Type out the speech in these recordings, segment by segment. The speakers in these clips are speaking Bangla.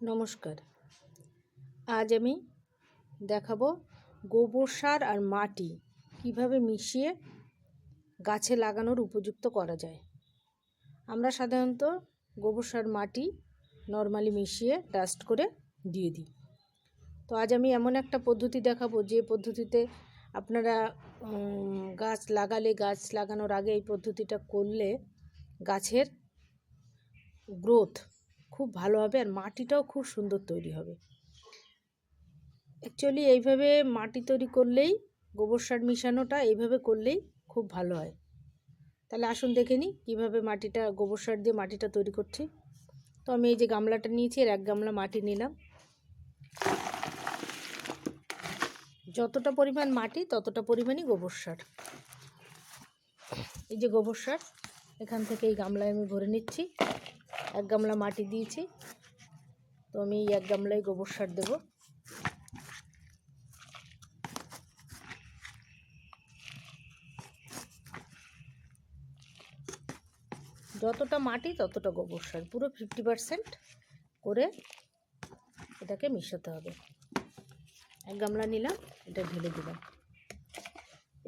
নমস্কার। আজ আমি দেখাবো গোবর সার আর মাটি কীভাবে মিশিয়ে গাছে লাগানোর উপযুক্ত করা যায়। আমরা সাধারণত গোবর সার, মাটি নর্মালি মিশিয়ে ডাস্ট করে দিয়ে দিই। তো আজ আমি এমন একটা পদ্ধতি দেখাবো, যে পদ্ধতিতে আপনারা গাছ লাগালে, গাছ লাগানোর আগে এই পদ্ধতিটা করলে গাছের গ্রোথ খুব ভালো হবে আর মাটিটাও খুব সুন্দর তৈরি হবে। অ্যাকচুয়ালি এইভাবে মাটি তৈরি করলেই, গোবর সার মিশানোটা এইভাবে করলেই খুব ভালো হয়। তাহলে আসুন দেখে নিই কীভাবে মাটিটা, গোবর সার দিয়ে মাটিটা তৈরি করছি। তো আমি এই যে গামলাটা নিয়েছি এর এক গামলা মাটি নিলাম। যতটা পরিমাণ মাটি, ততটা পরিমাণই গোবর সার। এই যে গোবর সার, এখান থেকে এই গামলায় আমি ভরে নিচ্ছি। এক গামলা মাটি দিয়েছি। তো আমি এক গামলায় গোবর সার দেব। যতটা মাটি ততটা গোবর সার, পুরো ফিফটি পারসেন্ট করে এটাকে মিশাতে হবে। এক গামলা নিলাম, এটা ঢেলে দিলাম।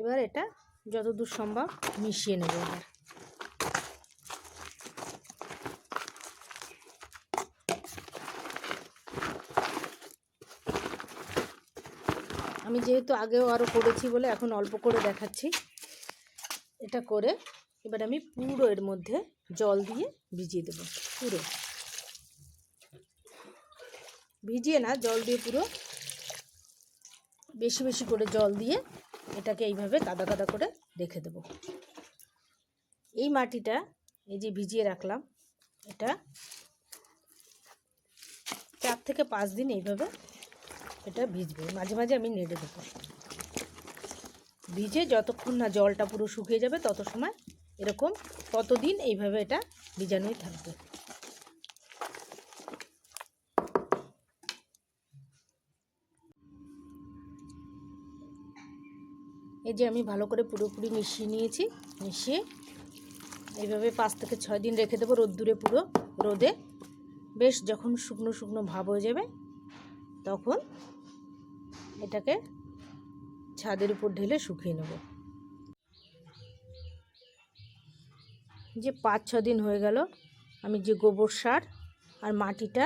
এবার এটা যতদূর সম্ভব মিশিয়ে নেব এবার। আমি যেহেতু আগেও আরও করেছি বলে এখন অল্প করে দেখাচ্ছি। এটা করে এবার আমি পুরো এর মধ্যে জল দিয়ে ভিজিয়ে দেবো, পুরো। ভিজিয়ে না, জল দিয়ে পুরো বেশি বেশি করে জল দিয়ে এটাকে এইভাবে কাদা কাদা করে রেখে দেব। এই মাটিটা এই যে ভিজিয়ে রাখলাম, এটা চার থেকে পাঁচ দিন এইভাবে এটা ভিজবে। মাঝে মাঝে আমি নেড়ে দেবো। ভিজে যতক্ষণ না জলটা পুরো শুকিয়ে যাবে, তত সময় এরকম ততদিন এইভাবে এটা ভিজানোই থাকবে। এই যে আমি ভালো করে পুরোপুরি মিশিয়ে নিয়েছি। মিশিয়ে এইভাবে পাঁচ থেকে ছয় দিন রেখে দেবো রোদ্দুরে পুরো রোদে। বেশ যখন শুকনো শুকনো ভাব হয়ে যাবে, তখন এটাকে ছাদের উপর ঢেলে শুকিয়ে নেব। যে পাঁচ, ছ দিন হয়ে গেল, আমি যে গোবর সার আর মাটিটা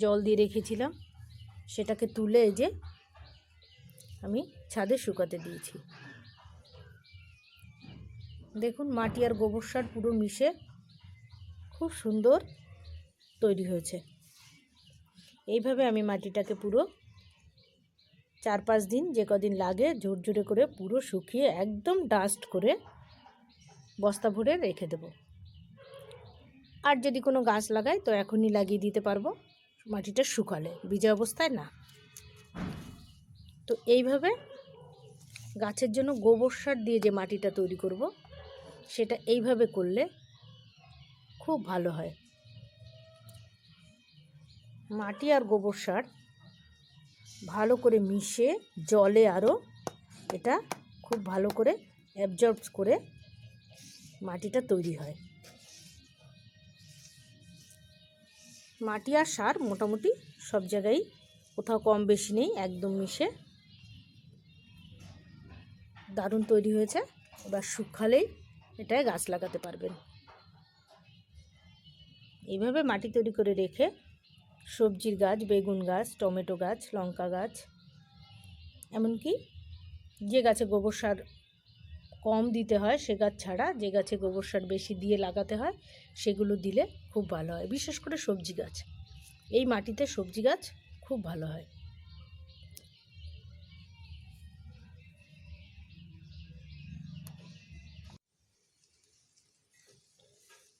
জল দিয়ে রেখেছিলাম, সেটাকে তুলে যে আমি ছাদে শুকাতে দিয়েছি। দেখুন, মাটি আর গোবর সার পুরো মিশে খুব সুন্দর তৈরি হয়েছে। এইভাবে আমি মাটিটাকে পুরো চার পাঁচ দিন যে কদিন লাগে ঝুরঝুরে করে পুরো শুকিয়ে একদম ডাস্ট করে বস্তা ভরে রেখে দেব। আর যদি কোনো গাছ লাগাই তো এখনই লাগিয়ে দিতে পারব। মাটিটা শুকালে, ভিজা অবস্থায় না। তো এইভাবে গাছের জন্য গোবর সার দিয়ে যে মাটিটা তৈরি করব, সেটা এইভাবে করলে খুব ভালো হয়। মাটি আর গোবর সার ভালো করে মিশে জলে আরও এটা খুব ভালো করে অ্যাবজর্ব করে মাটিটা তৈরি হয়। মাটি আর সার মোটামুটি সব জায়গায় কোথাও কম বেশি নেই, একদম মিশে দারুণ তৈরি হয়েছে। এবার শুকালেই এটায় গাছ লাগাতে পারবেন। এইভাবে মাটি তৈরি করে রেখে সবজির গাছ, বেগুন গাছ, টমেটো গাছ, লঙ্কা গাছ, এমনকি যে গাছে গোবর সার কম দিতে হয়, সে গাছ ছাড়া যে গাছে গোবর সার বেশি দিয়ে লাগাতে হয়, সেগুলো দিলে খুব ভালো হয়। বিশেষ করে সবজি গাছ। এই মাটিতে সবজি গাছ খুব ভালো হয়।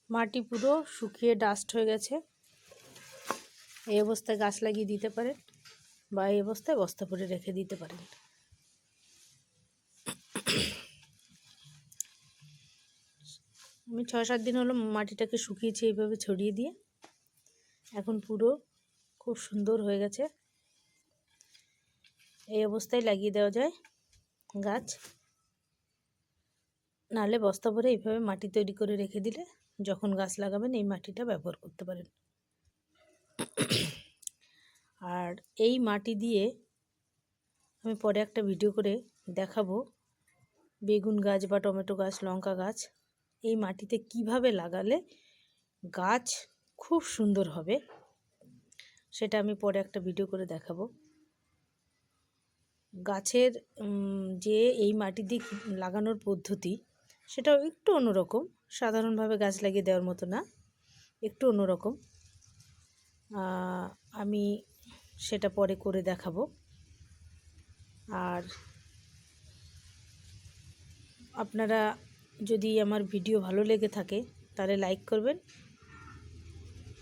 মাটি পুরো শুকিয়ে ডাস্ট হয়ে গেছে। এই অবস্থায় গাছ লাগিয়ে দিতে পারেন বা এই অবস্থায় বস্তা পরে রেখে দিতে পারেন। আমি ছয় সাত দিন হলো মাটিটাকে শুকিয়েছি এইভাবে ছড়িয়ে দিয়ে। এখন পুরো খুব সুন্দর হয়ে গেছে। এই অবস্থায় লাগিয়ে দেওয়া যায় গাছ। নালে বস্তা ভরে এইভাবে মাটি তৈরি করে রেখে দিলে যখন গাছ লাগাবেন এই মাটিটা ব্যবহার করতে পারেন। এই মাটি দিয়ে আমি পরে একটা ভিডিও করে দেখাবো। বেগুন গাছ বা টমেটো গাছ, লঙ্কা গাছ, এই মাটিতে কীভাবে লাগালে গাছ খুব সুন্দর হবে সেটা আমি পরে একটা ভিডিও করে দেখাবো। গাছের যে এই মাটি দিয়ে লাগানোর পদ্ধতি সেটাও একটু অন্যরকম। সাধারণভাবে গাছ লাগিয়ে দেওয়ার মতো না, একটু অন্যরকম। আমি সেটা পরে করে দেখাবো। আর আপনারা যদি আমার ভিডিও ভালো লেগে থাকে, তাহলে লাইক করবেন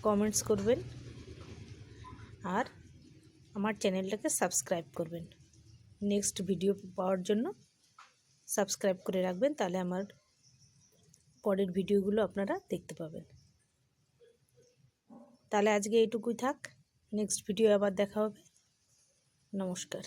কমেন্টস করবেন, আর আমার চ্যানেলটাকে সাবস্ক্রাইব করবেন। নেক্সট ভিডিও পাওয়ার জন্য সাবস্ক্রাইব করে রাখবেন, তাহলে আমার পরের ভিডিওগুলো আপনারা দেখতে পাবেন। তাহলে আজকে এইটুকুই থাক। নেক্সট ভিডিও আবার দেখা হবে। নমস্কার।